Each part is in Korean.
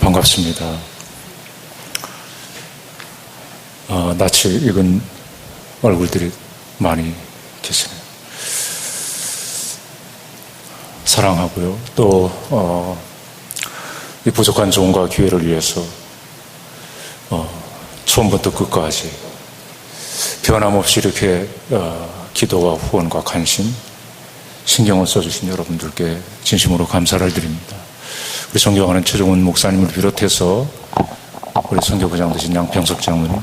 반갑습니다. 어, 낯이 익은 얼굴들이 많이 계시네요. 사랑하고요. 또, 어, 이 부족한 좋은과 기회를 위해서, 어, 처음부터 끝까지 변함없이 이렇게, 어, 기도와 후원과 관심, 신경을 써주신 여러분들께 진심으로 감사를 드립니다. 우리 존경하는 최종훈 목사님을 비롯해서 우리 선교부장 되신 양평석 장로님,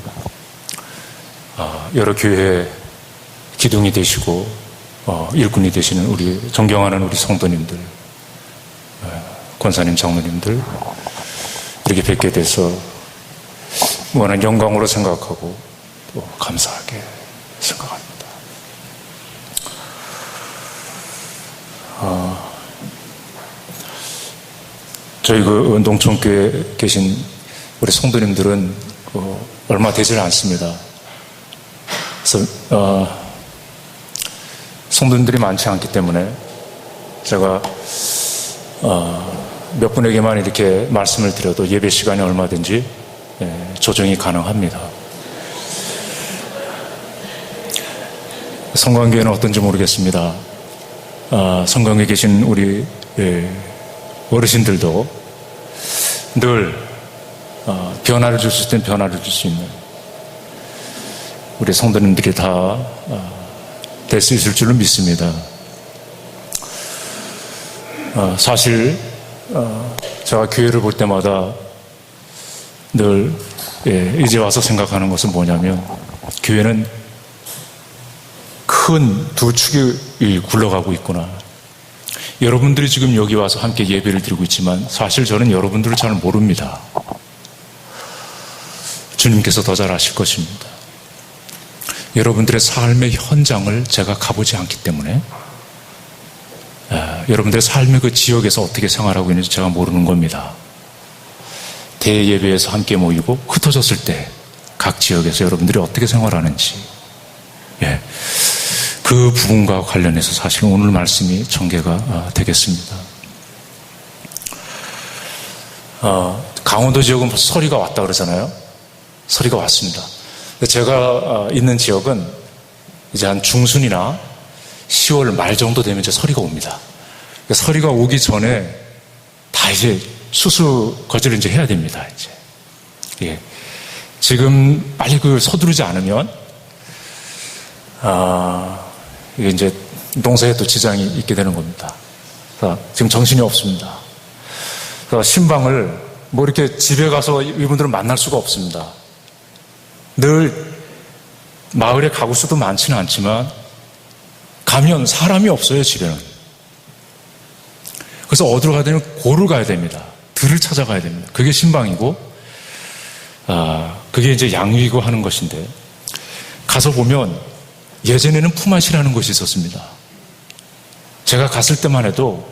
어, 여러 교회 기둥이 되시고 어, 일꾼이 되시는 우리 존경하는 우리 성도님들, 어, 권사님, 장로님들 이렇게 뵙게 돼서 무한한 영광으로 생각하고 또 감사하게 생각합니다. 저희 그 농촌교회에 계신 우리 성도님들은 어, 얼마 되질 않습니다. 그래서 어, 성도님들이 많지 않기 때문에 제가 어, 몇 분에게만 이렇게 말씀을 드려도 예배 시간이 얼마든지 예, 조정이 가능합니다. 성관계는 어떤지 모르겠습니다. 아, 성관계에 계신 우리 예, 어르신들도 늘 어, 변화를 줄수땐 변화를 줄 수 있는 우리 성도님들이 다 될 수 있을 줄로 믿습니다. 어, 사실 어, 제가 교회를 볼 때마다 늘 예, 이제 와서 생각하는 것은 뭐냐면 교회는 큰 두 축이 굴러가고 있구나. 여러분들이 지금 여기 와서 함께 예배를 드리고 있지만 사실 저는 여러분들을 잘 모릅니다. 주님께서 더 잘 아실 것입니다. 여러분들의 삶의 현장을 제가 가보지 않기 때문에 아, 여러분들의 삶의 그 지역에서 어떻게 생활하고 있는지 제가 모르는 겁니다. 대예배에서 함께 모이고 흩어졌을 때 각 지역에서 여러분들이 어떻게 생활하는지 예. 그 부분과 관련해서 사실 오늘 말씀이 전개가 아, 되겠습니다. 어, 강원도 지역은 벌써 서리가 왔다 그러잖아요. 서리가 왔습니다. 제가 아, 있는 지역은 이제 한 중순이나 10월 말 정도 되면 이제 서리가 옵니다. 서리가 오기 전에 다 이제 수수 거지를 이제 해야 됩니다. 이제 예. 지금 빨리 그 서두르지 않으면 아 이게 이제 농사에 또 지장이 있게 되는 겁니다. 지금 정신이 없습니다. 신방을 뭐 이렇게 집에 가서 이분들을 만날 수가 없습니다. 늘 마을에 가구 수도 많지는 않지만 가면 사람이 없어요, 집에는. 그래서 어디로 가야 되면 고를 가야 됩니다. 들을 찾아가야 됩니다. 그게 신방이고, 아, 그게 이제 양육이고 하는 것인데, 가서 보면 예전에는 품앗이라는 것이 있었습니다. 제가 갔을 때만 해도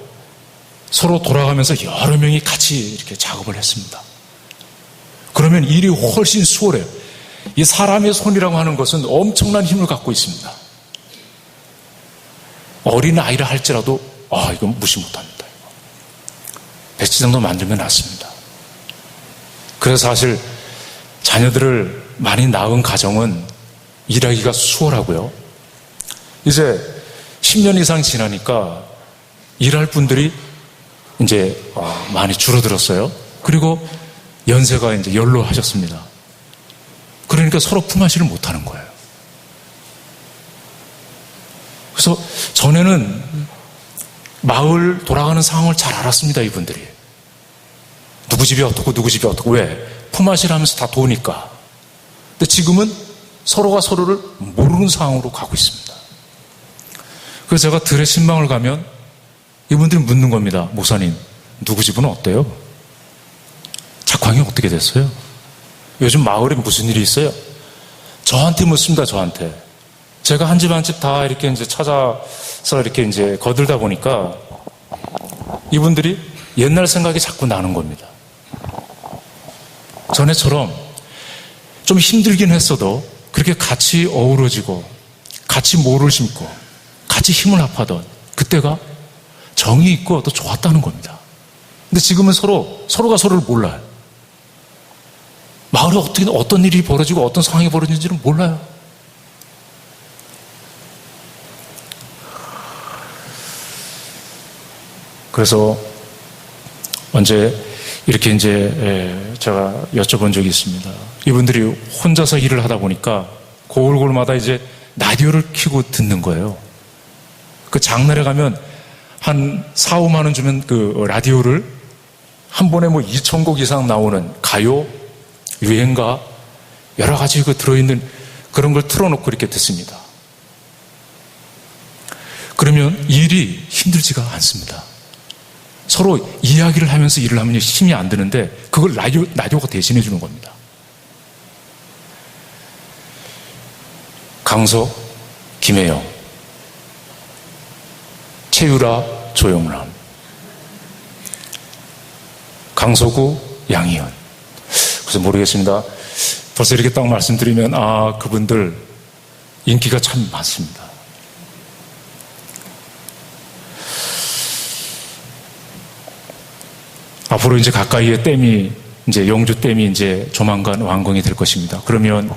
서로 돌아가면서 여러 명이 같이 이렇게 작업을 했습니다. 그러면 일이 훨씬 수월해요. 이 사람의 손이라고 하는 것은 엄청난 힘을 갖고 있습니다. 어린 아이를 할지라도 아 이건 무시 못합니다. 배치 정도 만들면 낫습니다. 그래서 사실 자녀들을 많이 낳은 가정은 일하기가 수월하고요. 이제 10년 이상 지나니까 일할 분들이 이제 어, 많이 줄어들었어요. 그리고 연세가 이제 연로하셨습니다. 그러니까 서로 품앗이를 못하는 거예요. 그래서 전에는 마을 돌아가는 상황을 잘 알았습니다, 이분들이. 누구 집이 어떻고 누구 집이 어떻고 왜? 품앗이를 하면서 다 도니까. 근데 지금은 서로가 서로를 모르는 상황으로 가고 있습니다. 그래서 제가 들의 신방을 가면 이분들이 묻는 겁니다. 목사님, 누구 집은 어때요? 작황이 어떻게 됐어요? 요즘 마을에 무슨 일이 있어요? 저한테 묻습니다, 저한테. 제가 한 집 한 집 다 이렇게 이제 찾아서 이렇게 이제 거들다 보니까 이분들이 옛날 생각이 자꾸 나는 겁니다. 전에처럼 좀 힘들긴 했어도 그렇게 같이 어우러지고 같이 모를 심고 같이 힘을 합하던 그때가 정이 있고 또 좋았다는 겁니다. 근데 지금은 서로 서로가 서로를 몰라요. 마을에 어떻게 어떤 일이 벌어지고 어떤 상황이 벌어지는지는 몰라요. 그래서 언제 이렇게 이제 제가 여쭤본 적이 있습니다. 이분들이 혼자서 일을 하다 보니까 고울고울마다 이제 라디오를 켜고 듣는 거예요. 그 장날에 가면 한 4, 5만 원 주면 그 라디오를 한 번에 뭐 2천 곡 이상 나오는 가요, 유행가 여러 가지 그 들어있는 그런 걸 틀어놓고 이렇게 듣습니다. 그러면 일이 힘들지가 않습니다. 서로 이야기를 하면서 일을 하면 힘이 안 드는데 그걸 라디오, 라디오가 대신해 주는 겁니다. 강석, 김혜영, 최유라, 조영남, 강서구, 양희연. 그래서 모르겠습니다. 벌써 이렇게 딱 말씀드리면, 아, 그분들 인기가 참 많습니다. 앞으로 이제 가까이에 댐이, 이제 영주 댐이 이제 조만간 완공이 될 것입니다. 그러면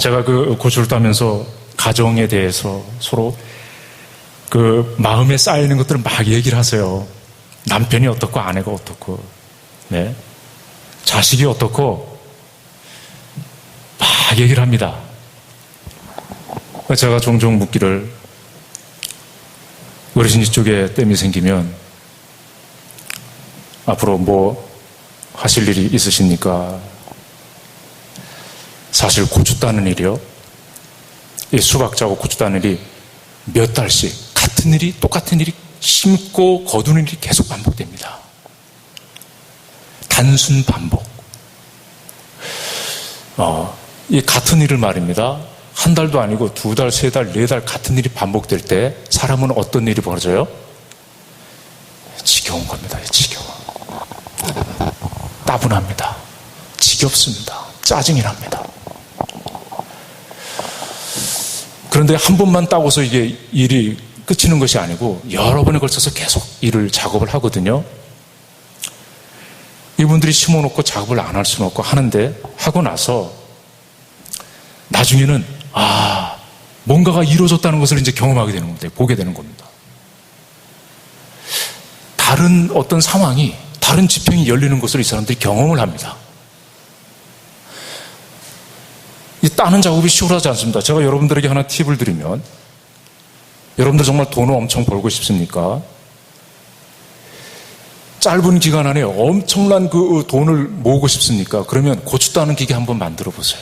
제가 그 고초를 따면서 가정에 대해서 서로 그 마음에 쌓이는 것들을 막 얘기를 하세요. 남편이 어떻고 아내가 어떻고, 네. 자식이 어떻고, 막 얘기를 합니다. 제가 종종 묻기를, 어르신 쪽에 땜이 생기면, 앞으로 뭐 하실 일이 있으십니까? 사실 고추 따는 일이요. 이 수박 자고 고추 따는 일이 몇 달씩 같은 일이 똑같은 일이 심고 거두는 일이 계속 반복됩니다. 단순 반복. 어, 이 같은 일을 말입니다. 한 달도 아니고 두 달, 세 달, 네 달 같은 일이 반복될 때 사람은 어떤 일이 벌어져요? 지겨운 겁니다. 지겨워. 따분합니다. 지겹습니다. 짜증이 납니다. 그런데 한 번만 따고서 이게 일이 끝이는 것이 아니고 여러 번에 걸쳐서 계속 일을 작업을 하거든요. 이분들이 심어놓고 작업을 안 할 수는 없고 하는데 하고 나서 나중에는 아 뭔가가 이루어졌다는 것을 이제 경험하게 되는 겁니다. 보게 되는 겁니다. 다른 어떤 상황이 다른 지평이 열리는 것을 이 사람들이 경험을 합니다. 이 따는 작업이 시원하지 않습니다. 제가 여러분들에게 하나 팁을 드리면 여러분들 정말 돈을 엄청 벌고 싶습니까? 짧은 기간 안에 엄청난 그 돈을 모으고 싶습니까? 그러면 고추 따는 기계 한번 만들어 보세요.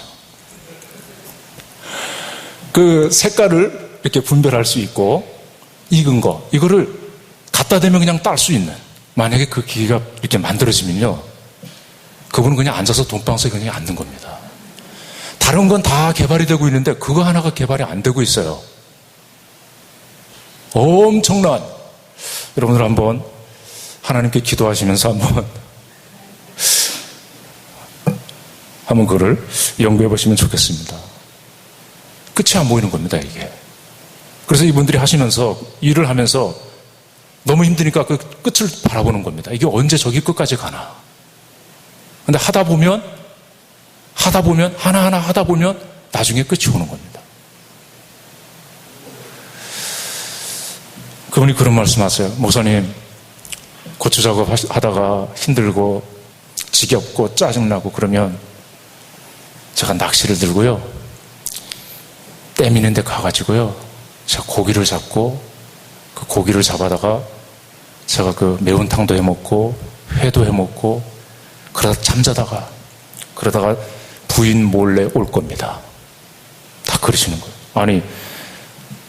그 색깔을 이렇게 분별할 수 있고 익은 거 이거를 갖다 대면 그냥 딸 수 있는 만약에 그 기계가 이렇게 만들어지면요 그분은 그냥 앉아서 돈방석에 그냥 앉는 겁니다. 다른 건 다 개발이 되고 있는데 그거 하나가 개발이 안 되고 있어요. 엄청난 여러분들 한번 하나님께 기도하시면서 한번 한번 그를 연구해 보시면 좋겠습니다. 끝이 안 보이는 겁니다, 이게. 그래서 이분들이 하시면서 일을 하면서 너무 힘드니까 그 끝을 바라보는 겁니다. 이게 언제 저기 끝까지 가나. 근데 하다 보면 하다 보면 하나하나 하다 보면 나중에 끝이 오는 겁니다. 그분이 그런 말씀하세요. 목사님, 고추 작업 하다가 힘들고 지겹고 짜증나고 그러면 제가 낚시를 들고요. 댐 있는 데 가가지고요. 제가 고기를 잡고 그 고기를 잡아다가 제가 그 매운탕도 해 먹고 회도 해 먹고 그러다 잠자다가 그러다가 부인 몰래 올 겁니다. 다 그러시는 거예요. 아니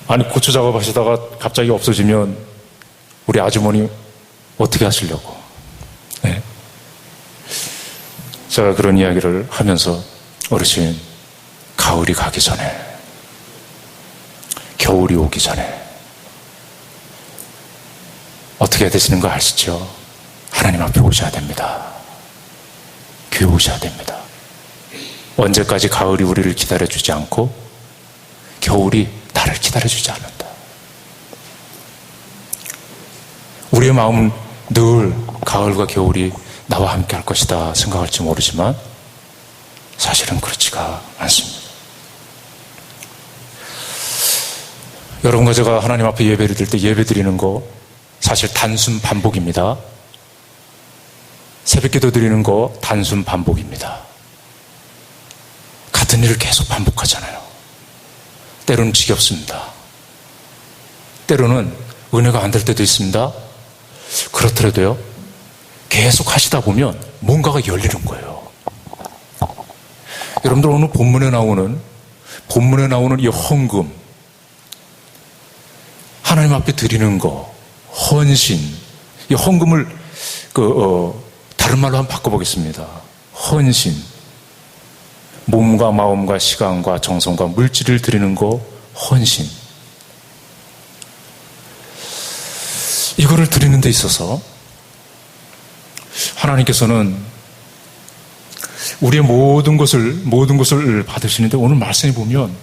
아니 고추 작업하시다가 갑자기 없어지면 우리 아주머니 어떻게 하시려고? 네. 제가 그런 이야기를 하면서 어르신 가을이 가기 전에 겨울이 오기 전에 어떻게 되시는 거 아시죠? 하나님 앞에 오셔야 됩니다. 교회 오셔야 됩니다. 언제까지 가을이 우리를 기다려주지 않고 겨울이 나를 기다려주지 않는다. 우리의 마음은 늘 가을과 겨울이 나와 함께 할 것이다 생각할지 모르지만 사실은 그렇지가 않습니다. 여러분과 제가 하나님 앞에 예배를 드릴 때 예배 드리는 거 사실 단순 반복입니다. 새벽 기도 드리는 거 단순 반복입니다. 같은 일을 계속 반복하잖아요. 때로는 지겹습니다. 때로는 은혜가 안 될 때도 있습니다. 그렇더라도요, 계속 하시다 보면 뭔가가 열리는 거예요. 여러분들 오늘 본문에 나오는, 본문에 나오는 이 헌금, 하나님 앞에 드리는 거, 헌신, 이 헌금을 그, 어, 다른 말로 한번 바꿔보겠습니다. 헌신. 몸과 마음과 시간과 정성과 물질을 드리는 거, 헌신. 이거를 드리는 데 있어서 하나님께서는 우리의 모든 것을, 모든 것을 받으시는데 오늘 말씀에 보면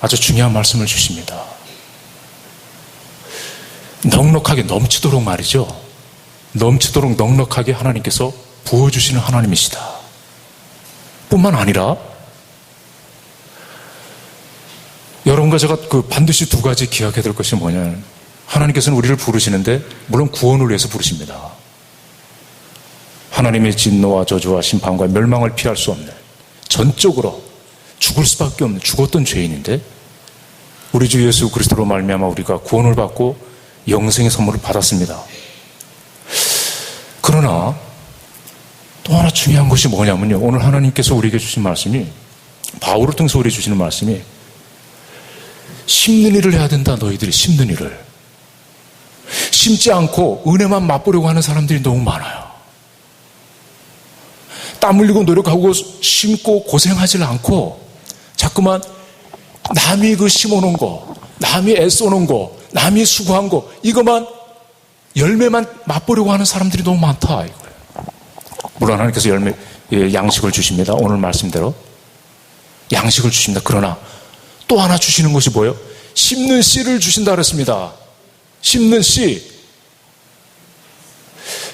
아주 중요한 말씀을 주십니다. 넉넉하게 넘치도록 말이죠. 넘치도록 넉넉하게 하나님께서 부어주시는 하나님이시다. 뿐만 아니라 여러분과 제가 그 반드시 두 가지 기억해야 될 것이 뭐냐면 하나님께서는 우리를 부르시는데 물론 구원을 위해서 부르십니다. 하나님의 진노와 저주와 심판과 멸망을 피할 수 없는 전적으로 죽을 수밖에 없는 죽었던 죄인인데 우리 주 예수 그리스도로 말미암아 우리가 구원을 받고 영생의 선물을 받았습니다. 그러나 또 하나 중요한 것이 뭐냐면요. 오늘 하나님께서 우리에게 주신 말씀이 바울을 통해서 우리에게 주시는 말씀이 심는 일을 해야 된다 너희들이 심는 일을 심지 않고 은혜만 맛보려고 하는 사람들이 너무 많아요. 땀 흘리고 노력하고 심고 고생하지 않고 자꾸만 남이 그 심어놓은 거, 남이 애써놓은 거, 남이 수고한 거, 이것만 열매만 맛보려고 하는 사람들이 너무 많다. 이거예요. 물론 하나님께서 열매, 예, 양식을 주십니다. 오늘 말씀대로. 양식을 주십니다. 그러나 또 하나 주시는 것이 뭐예요? 심는 씨를 주신다 그랬습니다. 심는 씨.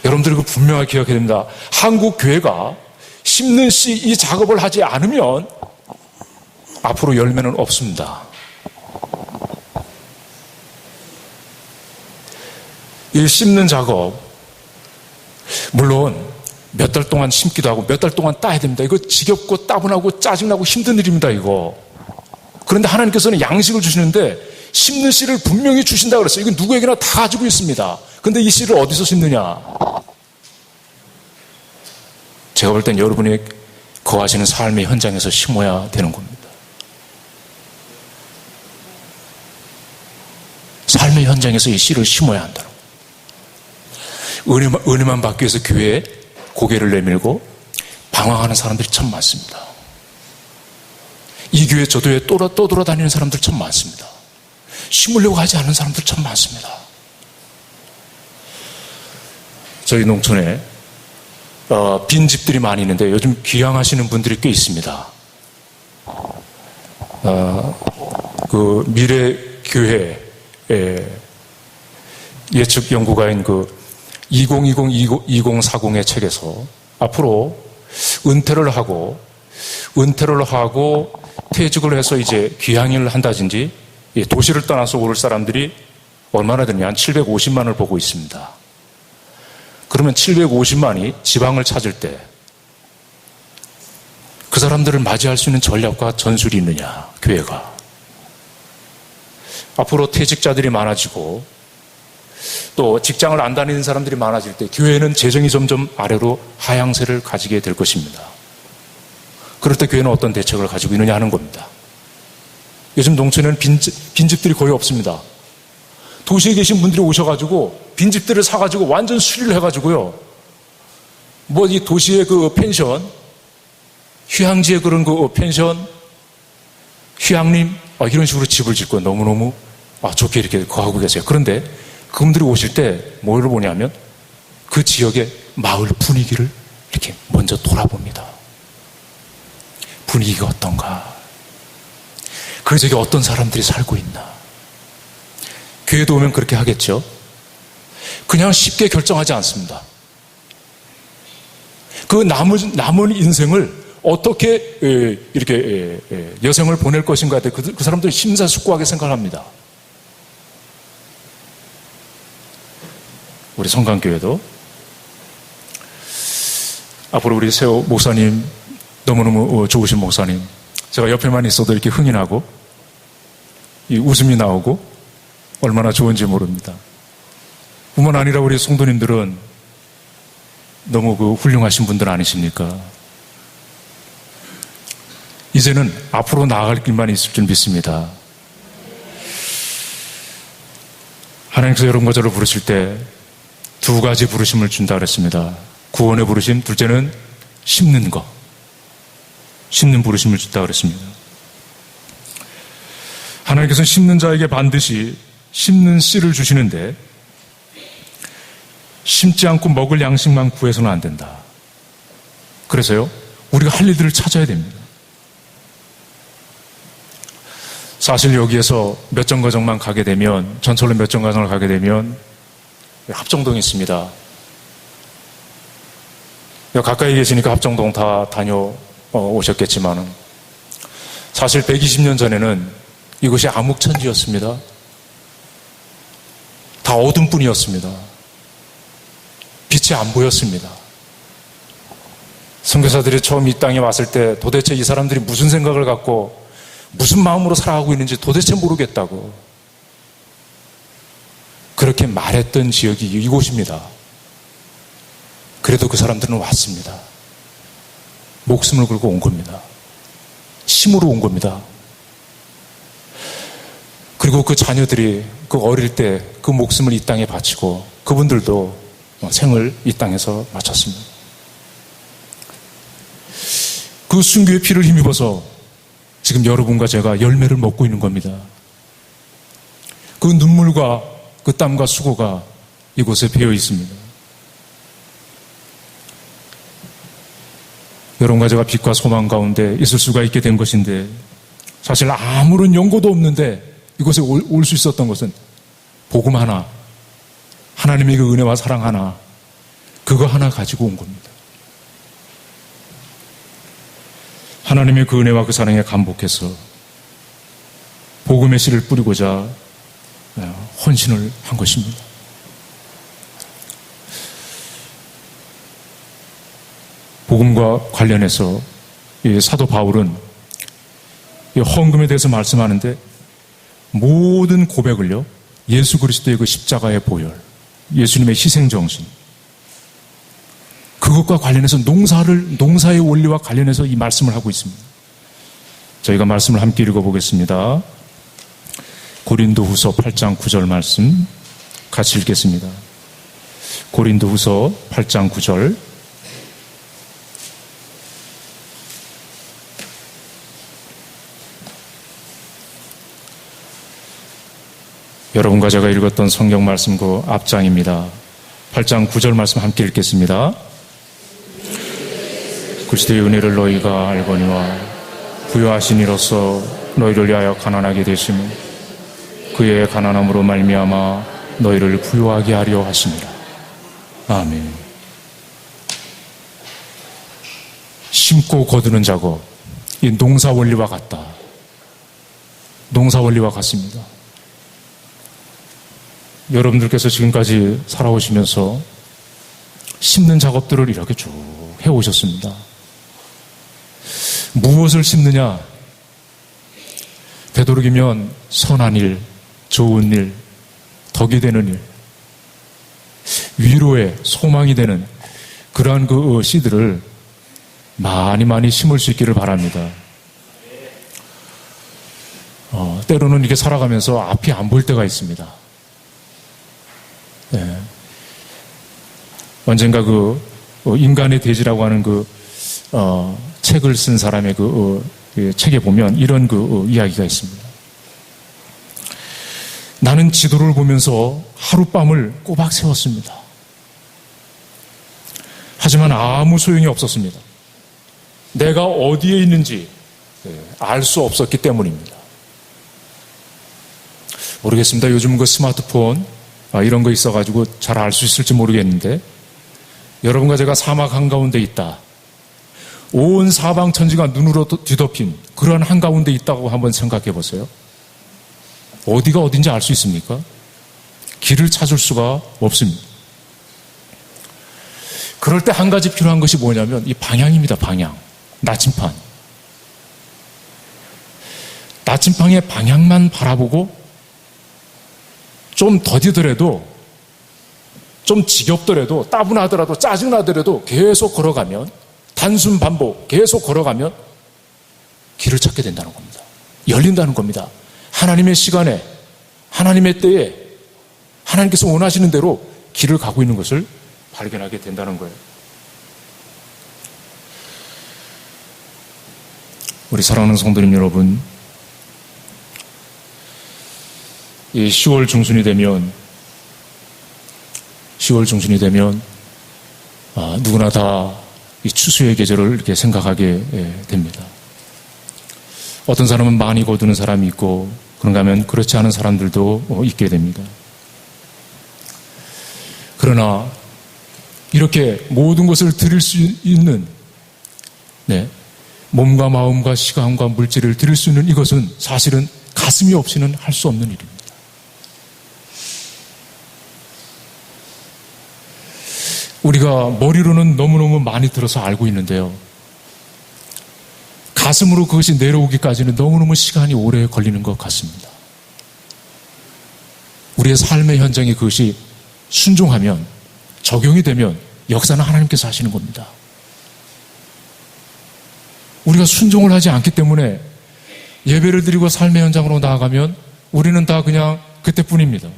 여러분들 이거 분명하게 기억해야 됩니다. 한국 교회가 심는 씨 이 작업을 하지 않으면 앞으로 열매는 없습니다. 이 심는 작업, 물론 몇 달 동안 심기도 하고 몇 달 동안 따야 됩니다. 이거 지겹고 따분하고 짜증나고 힘든 일입니다, 이거. 그런데 하나님께서는 양식을 주시는데 심는 씨를 분명히 주신다 그랬어요. 이건 누구에게나 다 가지고 있습니다. 근데 이 씨를 어디서 심느냐? 제가 볼 땐 여러분이 거하시는 삶의 현장에서 심어야 되는 겁니다. 삶의 현장에서 이 씨를 심어야 한다는 은혜만, 은혜만 받기 위해서 교회에 고개를 내밀고 방황하는 사람들이 참 많습니다. 이 교회 저 교회 떠돌아다니는 사람들 참 많습니다. 심으려고 하지 않는 사람들 참 많습니다. 저희 농촌에 어, 빈 집들이 많이 있는데 요즘 귀향하시는 분들이 꽤 있습니다. 어, 그 미래 교회 예측 연구가인 그 2020-2040의 책에서 앞으로 은퇴를 하고 은퇴를 하고 퇴직을 해서 이제 귀향을 한다든지 도시를 떠나서 오를 사람들이 얼마나 되냐 한 750만을 보고 있습니다. 그러면 750만이 지방을 찾을 때 그 사람들을 맞이할 수 있는 전략과 전술이 있느냐 교회가 앞으로 퇴직자들이 많아지고 또 직장을 안 다니는 사람들이 많아질 때 교회는 재정이 점점 아래로 하향세를 가지게 될 것입니다. 그럴 때 교회는 어떤 대책을 가지고 있느냐 하는 겁니다. 요즘 농촌에는 빈집, 빈집들이 거의 없습니다. 도시에 계신 분들이 오셔가지고 빈집들을 사가지고 완전 수리를 해가지고요. 뭐 이 도시의 그 펜션, 휴양지의 그런 그 펜션, 휴양림, 아, 이런 식으로 집을 짓고 너무너무 아, 좋게 이렇게 거하고 계세요. 그런데 그분들이 오실 때뭘 보냐면 그 지역의 마을 분위기를 이렇게 먼저 돌아봅니다. 분위기가 어떤가? 그 지역에 어떤 사람들이 살고 있나? 교회도 오면 그렇게 하겠죠? 그냥 쉽게 결정하지 않습니다. 그 남은, 남은 인생을 어떻게 이렇게 여생을 보낼 것인가에 대해 그, 그 사람들이 심사숙고하게 생각합니다. 우리 성강교회도 앞으로 우리 세호 목사님 너무너무 어, 좋으신 목사님 제가 옆에만 있어도 이렇게 흥이 나고 웃음이 나오고 얼마나 좋은지 모릅니다. 뿐만 아니라 우리 성도님들은 너무 그 훌륭하신 분들 아니십니까? 이제는 앞으로 나아갈 길만 있을 줄 믿습니다. 하나님께서 여러분과 저를 부르실 때 두 가지 부르심을 준다 그랬습니다. 구원의 부르심, 둘째는 심는 거. 심는 부르심을 준다 그랬습니다. 하나님께서 심는 자에게 반드시 심는 씨를 주시는데 심지 않고 먹을 양식만 구해서는 안 된다. 그래서요, 우리가 할 일들을 찾아야 됩니다. 사실 여기에서 몇 정거장만 가게 되면, 전철로 몇 정거장을 가게 되면, 합정동이 있습니다. 가까이 계시니까 합정동 다 다녀오셨겠지만은, 사실 120년 전에는 이곳이 암흑천지였습니다. 다 어둠뿐이었습니다. 빛이 안 보였습니다. 선교사들이 처음 이 땅에 왔을 때 도대체 이 사람들이 무슨 생각을 갖고 무슨 마음으로 살아가고 있는지 도대체 모르겠다고 그렇게 말했던 지역이 이곳입니다. 그래도 그 사람들은 왔습니다. 목숨을 걸고 온 겁니다. 힘으로 온 겁니다. 그리고 그 자녀들이 그 어릴 때 그 목숨을 이 땅에 바치고 그분들도 생을 이 땅에서 마쳤습니다. 그 순교의 피를 힘입어서 지금 여러분과 제가 열매를 먹고 있는 겁니다. 그 눈물과 그 땀과 수고가 이곳에 배어 있습니다. 여러분과 제가 빛과 소망 가운데 있을 수가 있게 된 것인데 사실 아무런 연고도 없는데 이곳에 올 수 있었던 것은 복음 하나, 하나님의 그 은혜와 사랑 하나, 그거 하나 가지고 온 겁니다. 하나님의 그 은혜와 그 사랑에 감복해서 복음의 씨를 뿌리고자 어, 헌신을 한 것입니다. 복음과 관련해서 사도 바울은 헌금에 대해서 말씀하는데 모든 고백을요, 예수 그리스도의 그 십자가의 보혈, 예수님의 희생 정신, 그것과 관련해서 농사를, 농사의 원리와 관련해서 이 말씀을 하고 있습니다. 저희가 말씀을 함께 읽어보겠습니다. 고린도 후서 8장 9절 말씀 같이 읽겠습니다. 고린도 후서 8장 9절 여러분과 제가 읽었던 성경 말씀 그 앞장입니다. 8장 9절 말씀 함께 읽겠습니다. 그리스도의 은혜를 너희가 알거니와 부여하신 이로써 너희를 위하여 가난하게 되심은 그의 가난함으로 말미암아 너희를 부여하게 하려 하십니다. 아멘. 심고 거두는 작업, 이 농사 원리와 같다. 농사 원리와 같습니다. 여러분들께서 지금까지 살아오시면서 심는 작업들을 이렇게 쭉 해오셨습니다. 무엇을 심느냐? 되도록이면 선한 일, 좋은 일, 덕이 되는 일, 위로의 소망이 되는 그러한 그 씨들을 많이 많이 심을 수 있기를 바랍니다. 어, 때로는 이렇게 살아가면서 앞이 안 보일 때가 있습니다. 네. 언젠가 그 어, 인간의 대지라고 하는 그 어, 책을 쓴 사람의 그, 어, 그 책에 보면 이런 그 어, 이야기가 있습니다. 나는 지도를 보면서 하룻밤을 꼬박 세웠습니다. 하지만 아무 소용이 없었습니다. 내가 어디에 있는지 예, 알수 없었기 때문입니다. 모르겠습니다. 요즘 그 스마트폰 아, 이런 거 있어가지고 잘 알 수 있을지 모르겠는데 여러분과 제가 사막 한가운데 있다. 온 사방 천지가 눈으로 뒤덮인 그런 한가운데 있다고 한번 생각해 보세요. 어디가 어딘지 알 수 있습니까? 길을 찾을 수가 없습니다. 그럴 때 한 가지 필요한 것이 뭐냐면 이 방향입니다, 방향. 나침판. 나침판의 방향만 바라보고 좀 더디더라도 좀 지겹더라도 따분하더라도 짜증나더라도 계속 걸어가면 단순 반복 계속 걸어가면 길을 찾게 된다는 겁니다. 열린다는 겁니다. 하나님의 시간에 하나님의 때에 하나님께서 원하시는 대로 길을 가고 있는 것을 발견하게 된다는 거예요. 우리 사랑하는 성도님 여러분, 이 10월 중순이 되면 10월 중순이 되면 아, 누구나 다 이 추수의 계절을 이렇게 생각하게 예, 됩니다. 어떤 사람은 많이 거두는 사람이 있고 그런가 하면 그렇지 않은 사람들도 어, 있게 됩니다. 그러나 이렇게 모든 것을 드릴 수 있는 네, 몸과 마음과 시간과 물질을 드릴 수 있는 이것은 사실은 가슴이 없이는 할 수 없는 일입니다. 우리가 머리로는 너무너무 많이 들어서 알고 있는데요. 가슴으로 그것이 내려오기까지는 너무너무 시간이 오래 걸리는 것 같습니다. 우리의 삶의 현장에 그것이 순종하면, 적용이 되면 역사는 하나님께서 하시는 겁니다. 우리가 순종을 하지 않기 때문에 예배를 드리고 삶의 현장으로 나아가면 우리는 다 그냥 그때뿐입니다.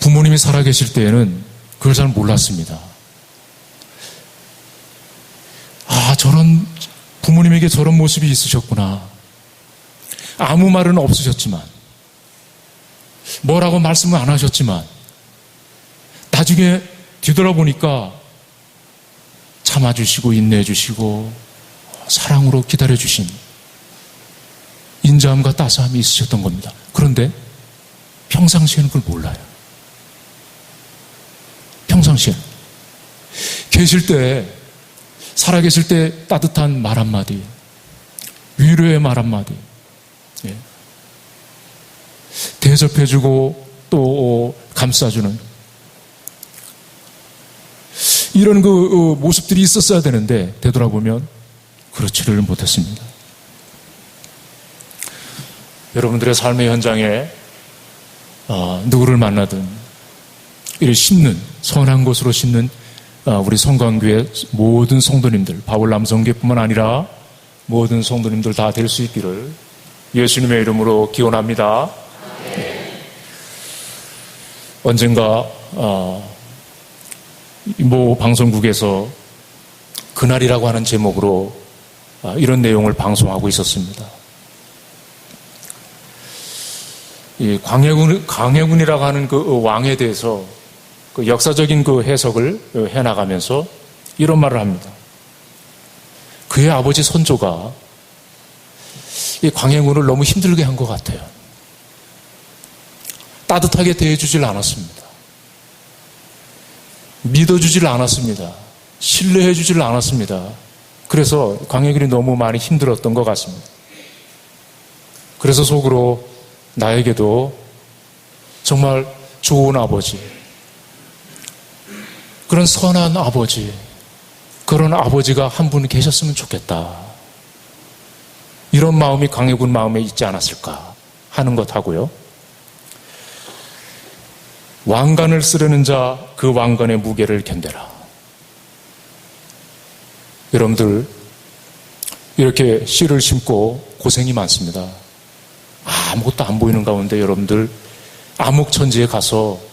부모님이 살아계실 때에는 그걸 잘 몰랐습니다. 아, 저런, 부모님에게 저런 모습이 있으셨구나. 아무 말은 없으셨지만, 뭐라고 말씀을 안 하셨지만, 나중에 뒤돌아보니까 참아주시고, 인내해주시고, 사랑으로 기다려주신 인자함과 따스함이 있으셨던 겁니다. 그런데 평상시에는 그걸 몰라요. 평상시에. 계실 때, 살아계실 때 따뜻한 말 한마디, 위로의 말 한마디, 예. 대접해주고 또 감싸주는 이런 그 어, 모습들이 있었어야 되는데 되돌아보면 그렇지를 못했습니다. 여러분들의 삶의 현장에 어, 누구를 만나든 이를 심는 선한 곳으로 심는 어, 우리 성광교회 모든 성도님들 바울 남성교뿐만 아니라 모든 성도님들 다 될 수 있기를 예수님의 이름으로 기원합니다. 언젠가 어, 모 방송국에서 그날이라고 하는 제목으로 어, 이런 내용을 방송하고 있었습니다. 이 광해군 광해군이라고 하는 그 왕에 대해서 그 역사적인 그 해석을 해나가면서 이런 말을 합니다. 그의 아버지 선조가 이 광해군을 너무 힘들게 한 것 같아요. 따뜻하게 대해주질 않았습니다. 믿어주질 않았습니다. 신뢰해주질 않았습니다. 그래서 광해군이 너무 많이 힘들었던 것 같습니다. 그래서 속으로 나에게도 정말 좋은 아버지, 그런 선한 아버지, 그런 아버지가 한 분 계셨으면 좋겠다. 이런 마음이 강해군 마음에 있지 않았을까 하는 것 하고요. 왕관을 쓰려는 자 그 왕관의 무게를 견뎌라. 여러분들 이렇게 씨를 심고 고생이 많습니다. 아무것도 안 보이는 가운데 여러분들 암흑천지에 가서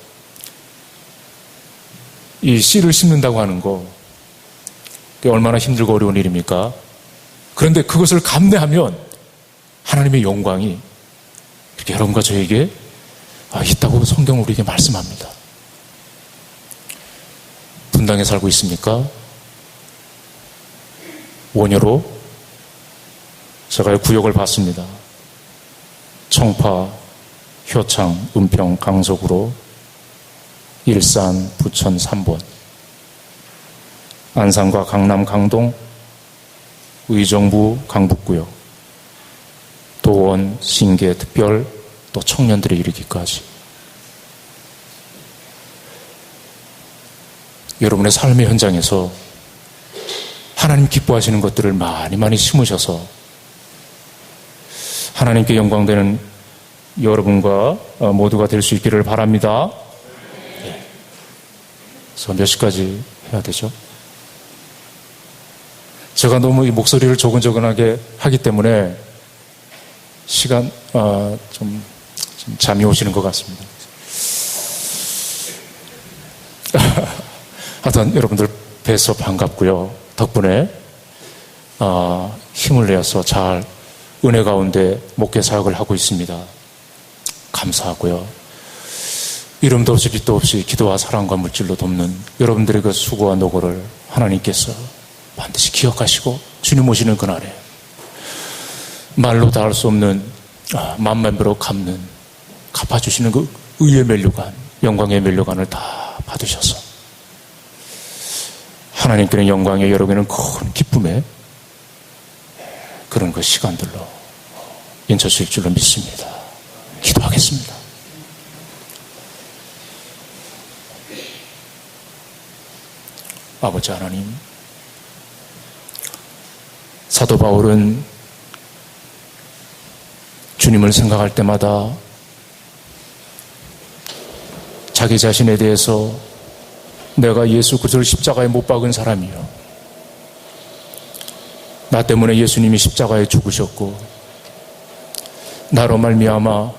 이 씨를 심는다고 하는 거 얼마나 힘들고 어려운 일입니까? 그런데 그것을 감내하면 하나님의 영광이 이렇게 여러분과 저에게 아, 있다고 성경 우리에게 말씀합니다. 분당에 살고 있습니까? 원효로 제가 구역을 봤습니다. 청파, 효창, 은평, 강석으로 일산, 부천 3번 안산과 강남, 강동, 의정부, 강북구역 도원, 신계, 특별 또 청년들에 이르기까지 여러분의 삶의 현장에서 하나님 기뻐하시는 것들을 많이 많이 심으셔서 하나님께 영광되는 여러분과 어, 모두가 될 수 있기를 바랍니다. 네. 그래서 몇 시까지 해야 되죠? 제가 너무 이 목소리를 조근조근하게 하기 때문에 시간 어, 좀, 좀 잠이 오시는 것 같습니다. 하여튼 여러분들 뵈서 반갑고요. 덕분에 어, 힘을 내어서 잘 은혜 가운데 목회 사역을 하고 있습니다. 감사하고요. 이름도 없이 빛도 없이 기도와 사랑과 물질로 돕는 여러분들의 그 수고와 노고를 하나님께서 반드시 기억하시고 주님 오시는 그날에 말로 다 할 수 없는 아, 만만배로 갚는 갚아주시는 그 의의 멸류관 영광의 멸류관을 다 받으셔서 하나님께는 영광의 여러분은 큰 기쁨의 그런 그 시간들로 인쳐질 줄로 믿습니다. 기도하겠습니다. 아버지 하나님, 사도 바울은 주님을 생각할 때마다 자기 자신에 대해서 내가 예수 그리스도를 십자가에 못 박은 사람이요. 나 때문에 예수님이 십자가에 죽으셨고 나로 말미암아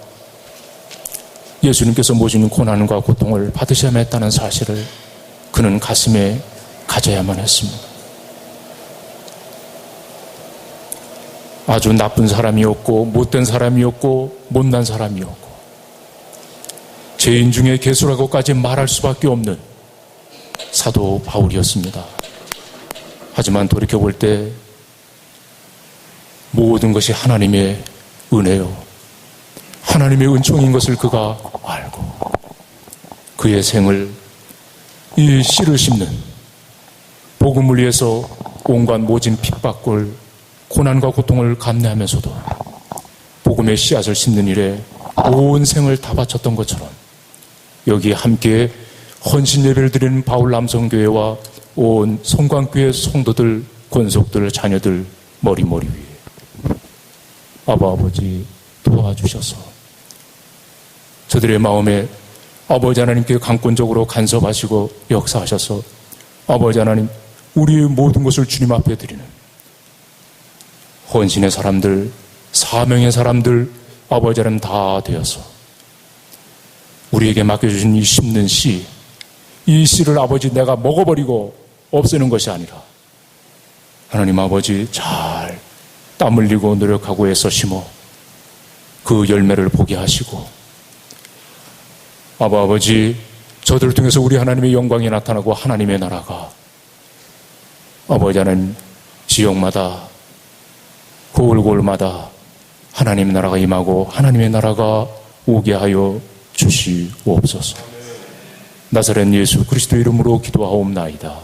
예수님께서 모시는 고난과 고통을 받으셔야만 했다는 사실을 그는 가슴에 가져야만 했습니다. 아주 나쁜 사람이었고 못된 사람이었고 못난 사람이었고 죄인 중에 개수라고까지 말할 수밖에 없는 사도 바울이었습니다. 하지만 돌이켜볼 때 모든 것이 하나님의 은혜요. 하나님의 은총인 것을 그가 알고 그의 생을 이 씨를 심는 복음을 위해서 온갖 모진 핍박골 고난과 고통을 감내하면서도 복음의 씨앗을 심는 일에 온 생을 다 바쳤던 것처럼 여기 함께 헌신 예배를 드리는 바울 남성교회와 온 성광교회 성도들, 권속들, 자녀들 머리머리 위에 아바 아버지 도와주셔서 저들의 마음에 아버지 하나님께 강권적으로 간섭하시고 역사하셔서 아버지 하나님 우리의 모든 것을 주님 앞에 드리는 헌신의 사람들, 사명의 사람들 아버지 하나님 다 되어서 우리에게 맡겨주신 이 심는 씨, 이 씨를 아버지 내가 먹어버리고 없애는 것이 아니라 하나님 아버지 잘 땀 흘리고 노력하고 애써 심어 그 열매를 보게 하시고 아버지 저들을 통해서 우리 하나님의 영광이 나타나고 하나님의 나라가 아버지 하나님 지역마다 고을고을마다 하나님의 나라가 임하고 하나님의 나라가 오게 하여 주시옵소서. 나사렛 예수 그리스도 이름으로 기도하옵나이다.